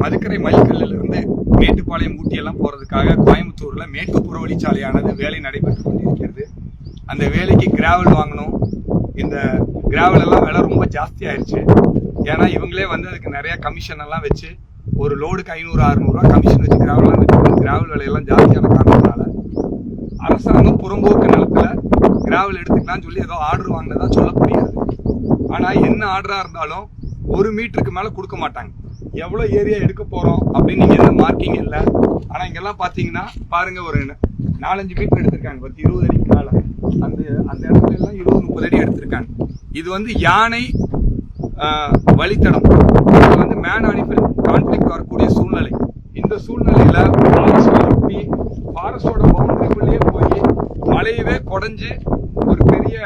மதுக்கரை மல்கல்லில் மேட்டுப்பாளையம் ஊட்டியெல்லாம் போகிறதுக்காக கோயம்புத்தூரில் கோயம்புத்தூர்ல மேற்கு புறவழிச்சாலையானது வேலை நடைபெற்று கொண்டிருக்கிறது. அந்த வேலைக்கு கிராவல் வாங்கணும். இந்த கிராவல் எல்லாம் விலை ரொம்ப ஜாஸ்தியாயிருச்சு ஏன்னா இவங்களே வந்து அதுக்கு நிறையா கமிஷன் எல்லாம் வச்சு ஒரு லோடுக்கு ஐநூறு அறுநூறுவா கமிஷன் வச்சு கிராவல்லாம் வச்சு கிராவல் விலையெல்லாம் ஜாஸ்தியான காரணத்தினால அரசாங்கம் புறம்போக்கு நிலத்தில் கிராவல் எடுத்துக்கலாம்னு சொல்லி ஏதோ ஆர்டர் வாங்கினதாக சொல்ல முடியாது ஆனால் என்ன ஆர்டராக இருந்தாலும் ஒரு மீட்டருக்கு மேலே கொடுக்க மாட்டாங்க. எவ்வளோ ஏரியா எடுக்க போகிறோம் அப்படின்னு நீங்கள் எந்த மார்க்கிங் இல்லை. ஆனால் இங்கெல்லாம் பார்த்தீங்கன்னா பாருங்க ஒரு நாலஞ்சு மீட்டர் எடுத்திருக்காங்க. பத்து இருபது அடிக்கு மேல. அந்த அந்த இடத்துல எல்லாம் இருபது முப்பது அடி எடுத்திருக்காங்க. இது வந்து யானை வழித்தடம். இது வந்து மேன் அனிமல் கான்ஃப்ளிக் வரக்கூடிய சூழ்நிலை. இந்த சூழ்நிலையில் ஃபாரஸ்ட் ஒட்டி ஃபாரஸ்டோட பவுண்டரிக்குள்ளேயே போய் மலையவே குடஞ்சி ஒரு பெரிய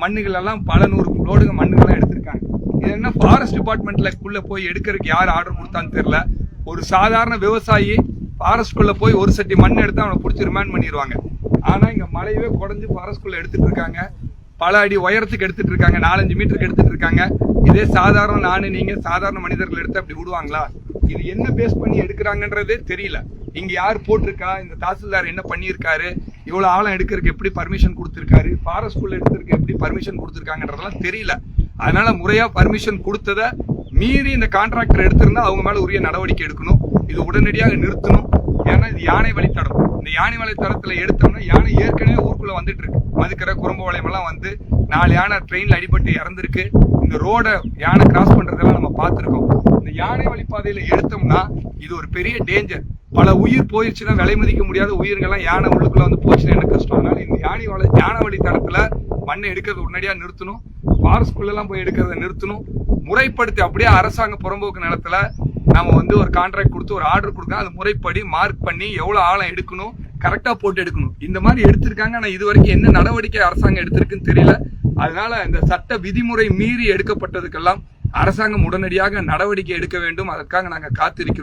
மண்ணுகளெல்லாம் மண்ணுகள் எல்லாம் பல நூறு லோடுங்க மண்ணுகள்லாம் எடுத்து இது என்ன ஃபாரஸ்ட் டிபார்ட்மெண்ட்லக்குள்ள போய் எடுக்கிறதுக்கு யார் ஆர்டர் கொடுத்தான்னு தெரியல. ஒரு சாதாரண விவசாயி ஃபாரஸ்ட்குள்ள போய் ஒரு சட்டி மண் எடுத்து அவனை பிடிச்சி ரிமாண்ட் பண்ணிடுவாங்க ஆனா இங்க மலையவே குடஞ்சு ஃபாரஸ்ட்குள்ள எடுத்துட்டு இருக்காங்க. பல அடி உயரத்துக்கு எடுத்துட்டு இருக்காங்க. நாலஞ்சு மீட்டருக்கு எடுத்துட்டு இருக்காங்க. இதே சாதாரண நானு நீங்க சாதாரண மனிதர்கள் எடுத்து அப்படி விடுவாங்களா? இது என்ன பேஸ் பண்ணி எடுக்கிறாங்கன்றதே தெரியல. இங்க யார் போட்டிருக்கா? இந்த தாசில்தார் என்ன பண்ணியிருக்காரு? இவ்வளவு ஆழம் எடுக்கிறதுக்கு எப்படி பர்மிஷன் கொடுத்திருக்காரு? ஃபாரஸ்ட்குள்ள எடுக்கிறதுக்கு எப்படி பர்மிஷன் கொடுத்துருக்காங்கன்றதெல்லாம் தெரியல. அதனால முறையா பர்மிஷன் கொடுத்ததை மீறி இந்த கான்ட்ராக்டர் எடுத்திருந்தா அவங்க மேல உரிய நடவடிக்கை எடுக்கணும். இது உடனடியாக நிறுத்தணும். ஏன்னா இது யானை வழித்தடம். இந்த யானை வழித்தடத்துல எடுத்தோம்னா யானை ஏற்கனவே ஊருக்குள்ள வந்துட்டு இருக்கு மதுக்கரை குறும்பபாளையம் வளையமெல்லாம் வந்து நாலு யானை ட்ரெயின்ல அடிபட்டு இறந்துருக்கு. இந்த ரோடை யானை கிராஸ் பண்றதெல்லாம் நம்ம பார்த்துருக்கோம். இந்த யானை வழிப்பாதையில எடுத்தோம்னா இது ஒரு பெரிய டேஞ்சர் பல உயிர் போயிடுச்சுன்னா விலை மதிக்க முடியாத உயிர்கள்லாம் யானை உள்ளுக்குள்ள வந்து போச்சுன்னா எனக்கு கஷ்டம்? அதனால இந்த யானை வழி யானை வழித்தடத்துல மண்ணை எடுக்கிறது உடனடியாக நிறுத்தணும். ஃபாரஸ்ட்குள்ளெல்லாம் போய் எடுக்கிறத நிறுத்தணும். முறைப்படுத்தி அப்படியே அரசாங்க புறம்போக்கு நிலத்துல நாம வந்து ஒரு கான்ட்ராக்ட் கொடுத்து ஒரு ஆர்டர் கொடுக்கணும் அது முறைப்படி மார்க் பண்ணி எவ்வளோ ஆழம் எடுக்கணும் கரெக்டாக போட்டு எடுக்கணும். இந்த மாதிரி எடுத்திருக்காங்க. ஆனால் இது வரைக்கும் என்ன நடவடிக்கை அரசாங்கம் எடுத்திருக்குன்னு தெரியல. அதனால இந்த சட்ட விதிமுறை மீறி எடுக்கப்பட்டதுக்கெல்லாம் அரசாங்கம் உடனடியாக நடவடிக்கை எடுக்க வேண்டும். அதற்காக நாங்கள் காத்திருக்கிறோம்.